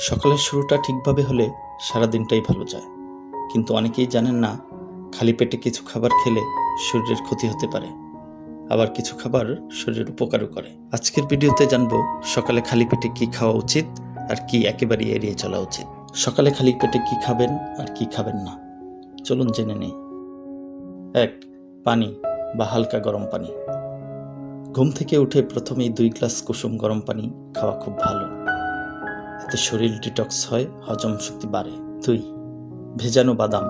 সকালের শুরুটা ঠিকভাবে হলে সারা দিনটাই ভালো যায়। কিন্তু অনেকেই জানেন না, খালি পেটে কিছু খাবার খেলে শরীরের ক্ষতি হতে পারে। আবার কিছু খাবার শরীরের উপকারও করে। আজকের ভিডিওতে জানব সকালে খালি পেটে কি খাওয়া উচিত আর কি একেবারে এড়িয়ে চলা উচিত। সকালে খালি পেটে কি খাবেন আর কি খাবেন না? চলুন জেনে নেই। এক, পানি বা হালকা গরম পানি। ঘুম থেকে উঠে প্রথমেই দুই গ্লাস কুসুম গরম পানি খাওয়া খুব ভালো। এতে শরীর ডিটক্স হয়, হজম শক্তি বাড়ে। দুই, ভেজানো বাদাম।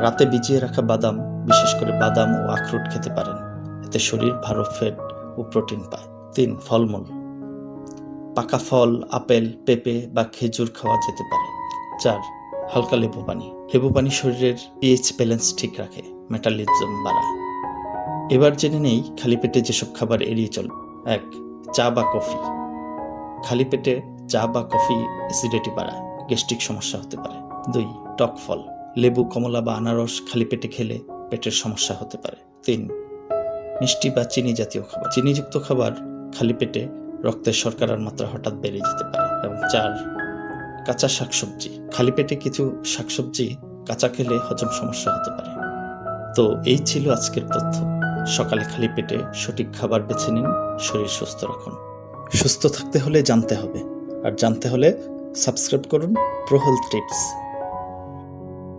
রাতে ভিজিয়ে রাখা বাদাম, বিশেষ করে বাদাম ও আখরোট খেতে পারেন। এতে শরীর ভালো ফ্যাট ও প্রোটিন পায়। তিন, ফলমূল। পাকা ফল, আপেল, পেঁপে বা খেজুর খাওয়া যেতে পারে। চার, হালকা লেবু পানি। লেবু পানি শরীরের পিএইচ ব্যালেন্স ঠিক রাখে মেটালিজম বাড়ায়। এবার জেনে নেই খালি পেটে যেসব খাবার এড়িয়ে চল। এক, চা বা কফি। খালি পেটে চা বা কফি অ্যাসিডিটি বাড়ায় গ্যাস্ট্রিক সমস্যা হতে পারে। দুই, টক ফল, লেবু, কমলা বা আনারস খালি পেটে খেলে পেটের সমস্যা হতে পারে। তিন, মিষ্টি বা চিনি জাতীয় খাবার, চিনিযুক্ত খাবার খালি পেটে রক্তের শর্করার মাত্রা হঠাৎ বেড়ে যেতে পারে। এবং চার, কাঁচা শাকসবজি, খালি পেটে কিছু শাকসবজি কাঁচা খেলে হজম সমস্যা হতে পারে। তো এই ছিল আজকের তথ্য। সকালে খালি পেটে সঠিক খাবার বেছে নিন, শরীর সুস্থ রাখুন। সুস্থ থাকতে হলে জানতে হবে আর জানতে হলে সাবস্ক্রাইব করুন প্রহল টিপস